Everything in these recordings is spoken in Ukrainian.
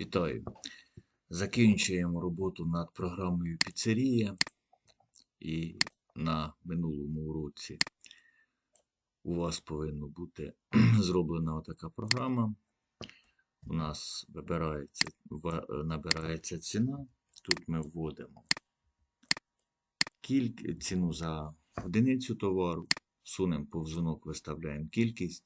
Вітаю! Закінчуємо роботу над програмою Піцерія. І на минулому уроці у вас повинна бути зроблена така програма. У нас вибирається, набирається ціна. Тут ми вводимо ціну за одиницю товару, сунемо повзунок, виставляємо кількість.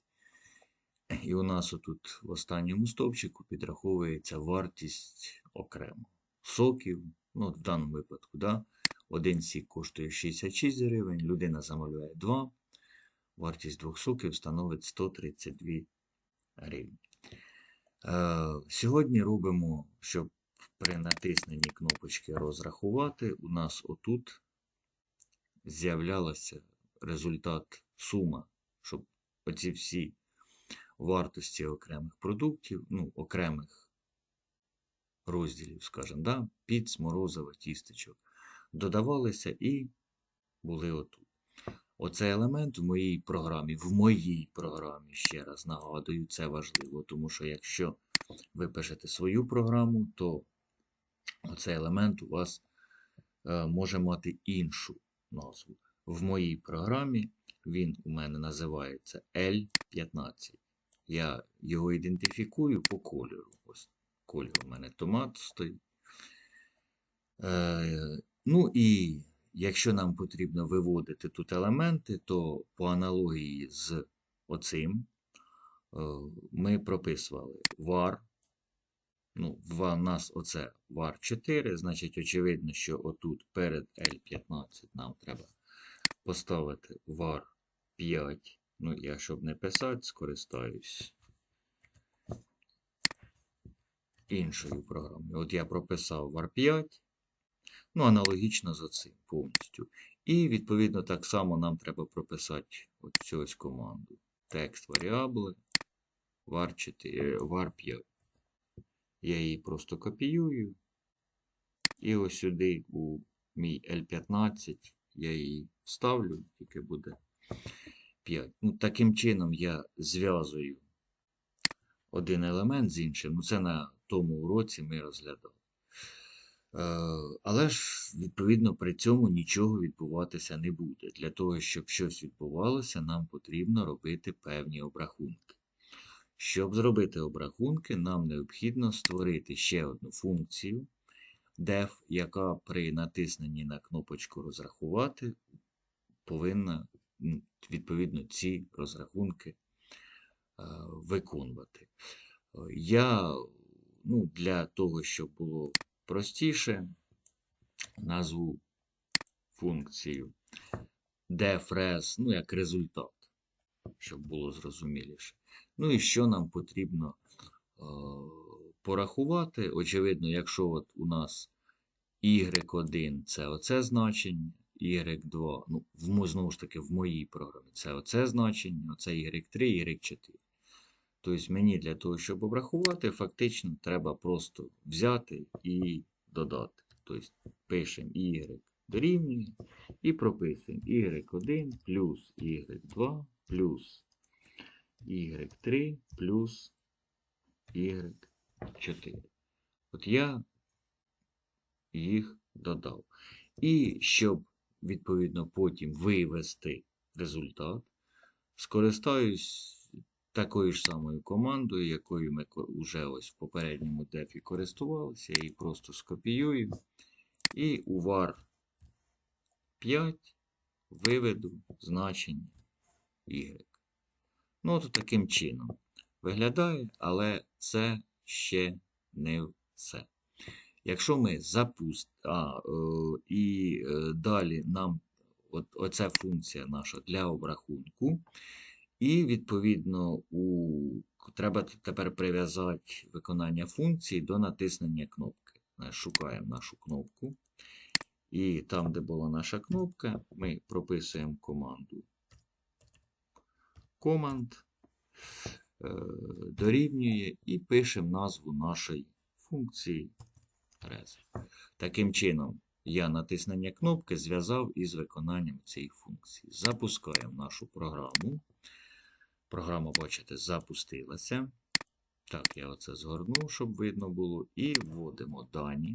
І у нас отут в останньому стовпчику підраховується вартість окремо. Соків, ну, в даному випадку, да, один сік коштує 66 гривень, людина замовляє 2, вартість двох соків становить 132 гривні. Е, сьогодні робимо, щоб при натисненні кнопочки розрахувати, у нас отут з'являлося результат сума, щоб оці всі вартості окремих продуктів, ну, окремих розділів, скажімо, да, піц, морозива, тістечок, додавалися і були отут. Оцей елемент в моїй програмі, в моїй програмі, ще раз нагадую, це важливо, тому що якщо ви пишете свою програму, то оцей елемент у вас е, може мати іншу назву. В моїй програмі він у мене називається L15. Я його ідентифікую по кольору. Ось кольор у мене томат стоїть. Е, ну і якщо нам потрібно виводити тут елементи, то по аналогії з оцим е, ми прописували var. Ну, в нас оце var 4, значить, очевидно, що отут перед L15 нам треба поставити var 5. Ну, я, щоб не писати, скористаюсь іншою програмою. От я прописав var 5, ну, аналогічно за цим повністю. І, відповідно, так само нам треба прописати от цю ось команду. Текст варіабли var 4, var 5. Я її просто копіюю. І ось сюди у мій L15 я її вставлю, тільки буде 5. Ну, таким чином я зв'язую один елемент з іншим. Ну, це на тому уроці ми розглядали. Е, але ж, відповідно, при цьому нічого відбуватися не буде. Для того, щоб щось відбувалося, нам потрібно робити певні обрахунки. Щоб зробити обрахунки, нам необхідно створити ще одну функцію def, яка при натисненні на кнопочку розрахувати повинна відповідно ці розрахунки е, виконувати. Я ну, для того, щоб було простіше, назву функцію defres, ну, як результат, щоб було зрозуміліше. Ну і що нам потрібно е, порахувати? Очевидно, якщо от у нас y1 це оце значення, y2, ну, в, знову ж таки, в моїй програмі це оце значення, оце y3, y4. Тобто мені для того, щоб обрахувати, фактично треба просто взяти і додати. Тобто пишемо y дорівнює і прописуємо y1 плюс y2 плюс y3 плюс y4. От я їх додав. І щоб, відповідно, потім вивести результат, скористаюсь такою ж самою командою, якою ми вже ось в попередньому дефі користувалися. Я просто скопіюю. І у var 5 виведу значення y. Ну, от таким чином виглядає, але це ще не все. Якщо ми запустимо, е, і е, далі нам от, оця функція наша для обрахунку, і відповідно у, треба тепер прив'язати виконання функції до натиснення кнопки. Е, Шукаємо нашу кнопку. І там, де була наша кнопка, ми прописуємо команду команд, дорівнює і пишемо назву нашої функції res. Таким чином, я натиснення кнопки зв'язав із виконанням цієї функції. Запускаємо нашу програму. Програма, бачите, запустилася. Так, я оце згорнув, щоб видно було. І вводимо дані.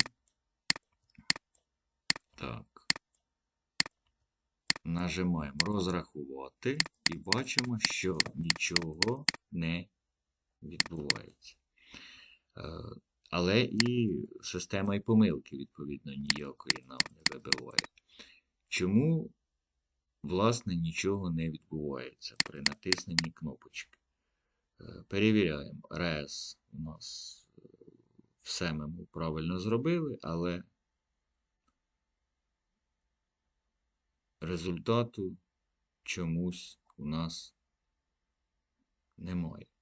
Так. Нажимаємо розрахувати і бачимо, що нічого не відбувається. Але і система і помилки, відповідно, ніякої нам не вибиває. Чому, власне, нічого не відбувається при натисненні кнопочки? Е, Перевіряємо. РЕС у нас е, все ми правильно зробили, але результату чомусь у нас немає.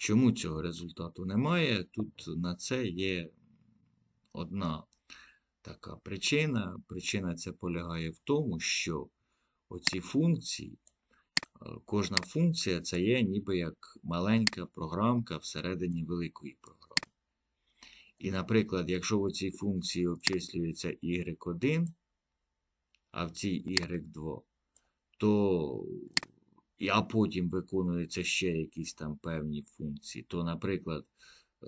Чому цього результату немає? Тут на це є одна така причина. Причина ця полягає в тому, що оці функції, е, кожна функція це є ніби як маленька програмка всередині великої програми. І, наприклад, якщо в цій функції обчислюється y1, а в цій y2, то а потім виконуються ще якісь там певні функції, то, наприклад, е,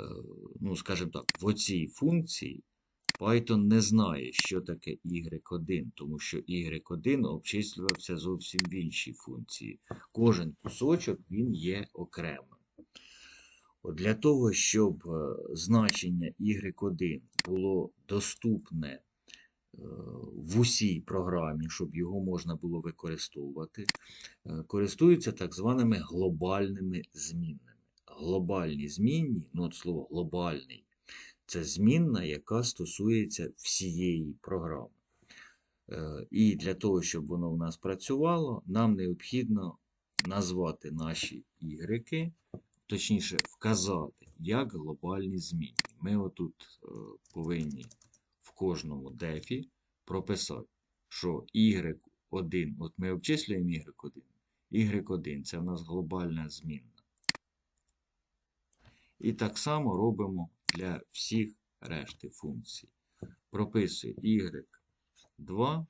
ну, скажімо так, в оцій функції Python не знає, що таке y1, тому що y1 обчислювався зовсім в іншій функції. Кожен кусочок він є окремим. От для того, щоб е, значення y1 було доступне в усій програмі, щоб його можна було використовувати, е, користуються так званими глобальними змінними. Глобальні змінні, ну от слово глобальний, це змінна, яка стосується всієї програми. Е, І для того, щоб воно в нас працювало, нам необхідно назвати наші ігреки, точніше, вказати, як глобальні змінні. Ми отут е, повинні кожному дефі прописати, що y1, от ми обчислюємо y1, y1 це в нас глобальна змінна. І так само робимо для всіх решти функцій. Прописую y2.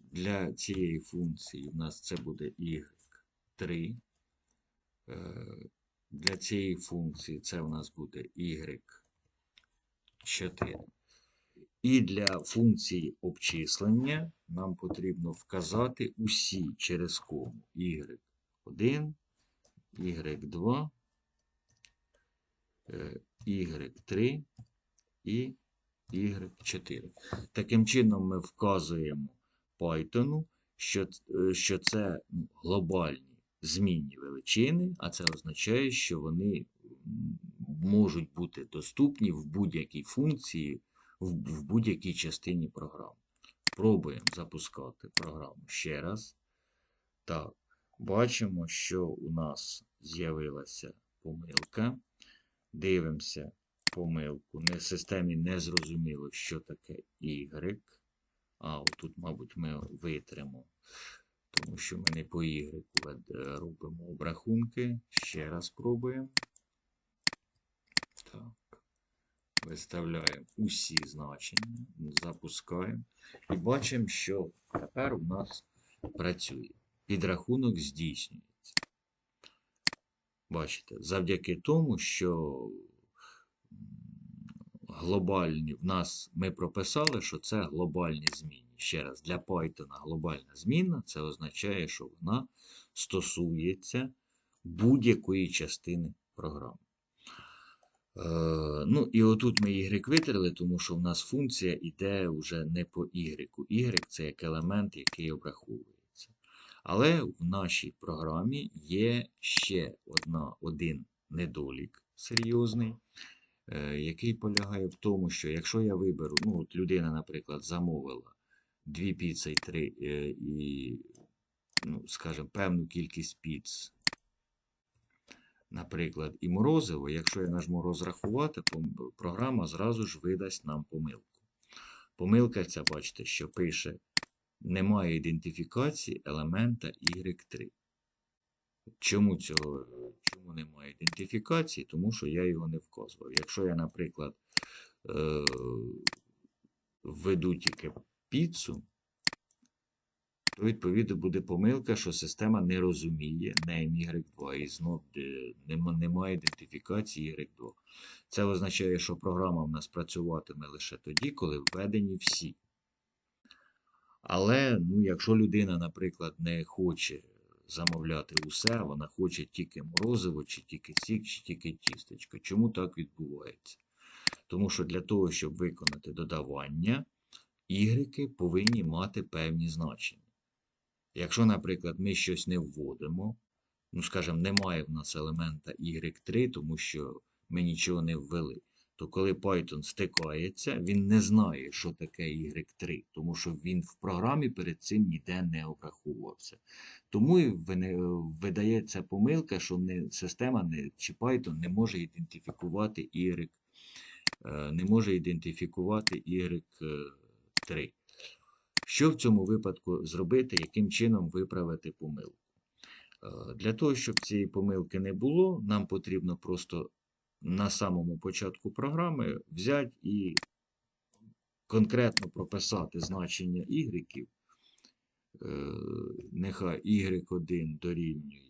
Для цієї функції у нас це буде y3. Е, Для цієї функції це у нас буде y4. І для функції обчислення нам потрібно вказати усі через кому y1, y2, е, y3 і y4. Таким чином ми вказуємо Python, що, е, що це глобальні змінні величини, а це означає, що вони можуть бути доступні в будь-якій функції, в, в будь-якій частині програми. Пробуємо запускати програму ще раз. Так, бачимо, що у нас з'явилася помилка. Дивимося помилку. Не, системі не зрозуміло, що таке Y. А, отут, мабуть, ми витримо, тому що ми не по Y робимо обрахунки. Ще раз пробуємо. Так. Виставляємо усі значення, запускаємо. І бачимо, що тепер у нас працює. Підрахунок здійснюється. Бачите, завдяки тому, що глобальні в нас ми прописали, що це глобальні зміни. Ще раз, для Python глобальна зміна це означає, що вона стосується будь-якої частини програми. Е, ну, і отут ми Y витерли, тому що в нас функція йде вже не по Y. Y це як елемент, який обраховується. Але в нашій програмі є ще одна, один недолік серйозний, е, який полягає в тому, що якщо я виберу, ну, от людина, наприклад, замовила дві піци і три, е, і, ну, скажімо, певну кількість піц наприклад, і морозиво, якщо я нажму розрахувати, програма зразу ж видасть нам помилку. Помилка ця, бачите, що пише немає ідентифікації елемента Y3. Чому цього чому немає ідентифікації? Тому що я його не вказував. Якщо я, наприклад, е, введу тільки піцу, то відповідно буде помилка, що система не розуміє name Y2 і знов е, немає ідентифікації Y2. Це означає, що програма в нас працюватиме лише тоді, коли введені всі. Але ну, якщо людина, наприклад, не хоче замовляти усе, вона хоче тільки морозиво, чи тільки сік, чи тільки тістечко. Чому так відбувається? Тому що для того, щоб виконати додавання, ігрики повинні мати певні значення. Якщо, наприклад, ми щось не вводимо, ну, скажімо, немає в нас елемента y3, тому що ми нічого не ввели, то коли Python стикається, він не знає, що таке y3, тому що він в програмі перед цим ніде не обраховувався. Тому і видається помилка, що не, система не, чи Python не може ідентифікувати y, е, не може ідентифікувати y3. Що в цьому випадку зробити, яким чином виправити помилку? Е, Для того, щоб цієї помилки не було, нам потрібно просто на самому початку програми взяти і конкретно прописати значення ігреків. Е, Нехай y1 дорівнює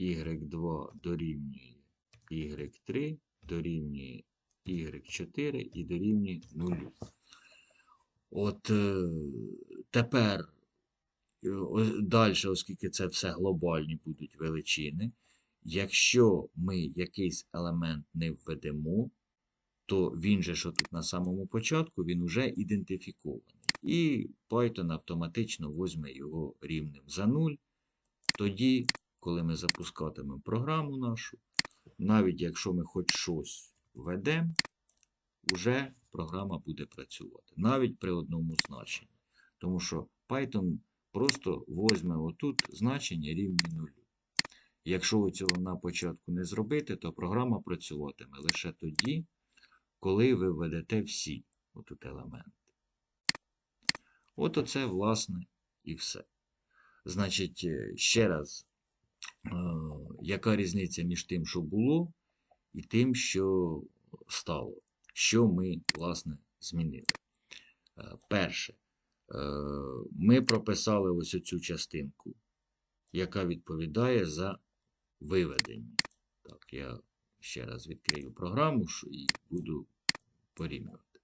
y2 дорівнює y3, дорівнює y4 і дорівнює 0. От е, тепер далі, оскільки це все глобальні будуть величини, якщо ми якийсь елемент не введемо, то він же, що тут на самому початку, він вже ідентифікований. І Python автоматично візьме його рівнем за 0. Тоді, коли ми запускатимемо програму нашу, навіть якщо ми хоч щось введемо, вже програма буде працювати. Навіть при одному значенні. Тому що Python просто возьме отут значення рівні нулю. Якщо ви цього на початку не зробите, то програма працюватиме лише тоді, коли ви введете всі отут елементи. От оце, власне, і все. Значить, е, ще раз, е, яка різниця між тим, що було, і тим, що стало? Що ми, власне, змінили? Е, Перше, е, ми прописали ось оцю частинку, яка відповідає за виведення. Так, я ще раз відкрию програму і буду порівнювати.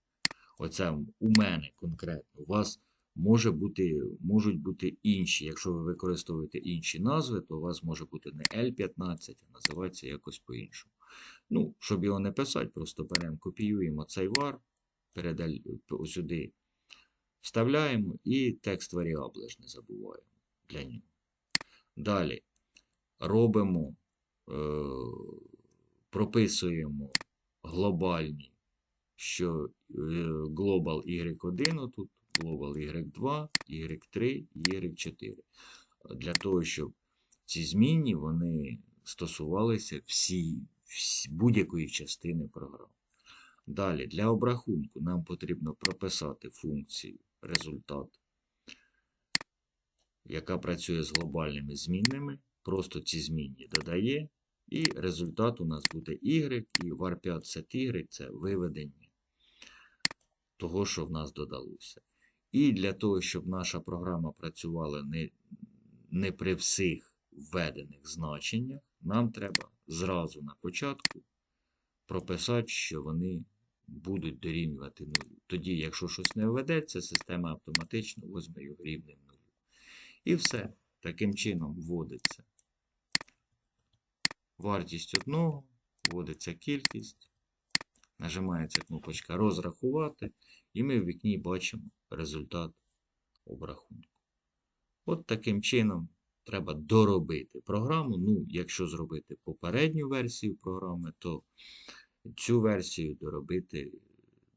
Оце у мене конкретно. У вас може бути, можуть бути інші. Якщо ви використовуєте інші назви, то у вас може бути не L15, а називається якось по-іншому. Ну, щоб його не писати, просто беремо, копіюємо цей var, передаль, сюди вставляємо і текст варіабли ж не забуваємо для нього. Далі робимо, е, прописуємо глобальні, що е, global y1 отут, global y2, y3 y4. Для того, щоб ці змінні вони стосувалися всі будь-якої частини програми. Далі, для обрахунку нам потрібно прописати функцію результат, яка працює з глобальними змінними. Просто ці змінні додає, і результат у нас буде y, і var 5 set y це виведення того, що в нас додалося. І для того, щоб наша програма працювала не, не при всіх введених значеннях, нам треба зразу на початку прописати, що вони будуть дорівнювати нулю. Тоді, якщо щось не введеться, система автоматично візьме його рівнем нулю. І все. Таким чином вводиться вартість одного, вводиться кількість, нажимається кнопочка розрахувати, і ми в вікні бачимо результат обрахунку. От таким чином треба доробити програму. Ну, якщо зробити попередню версію програми, то цю версію доробити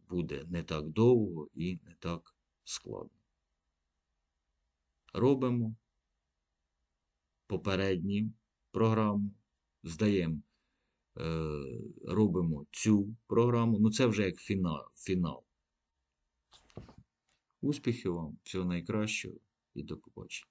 буде не так довго і не так складно. Робимо попередню програму, здаємо, е, робимо цю програму. Ну, це вже як фінал. фінал. Успіхів вам, всього найкращого і до побачення.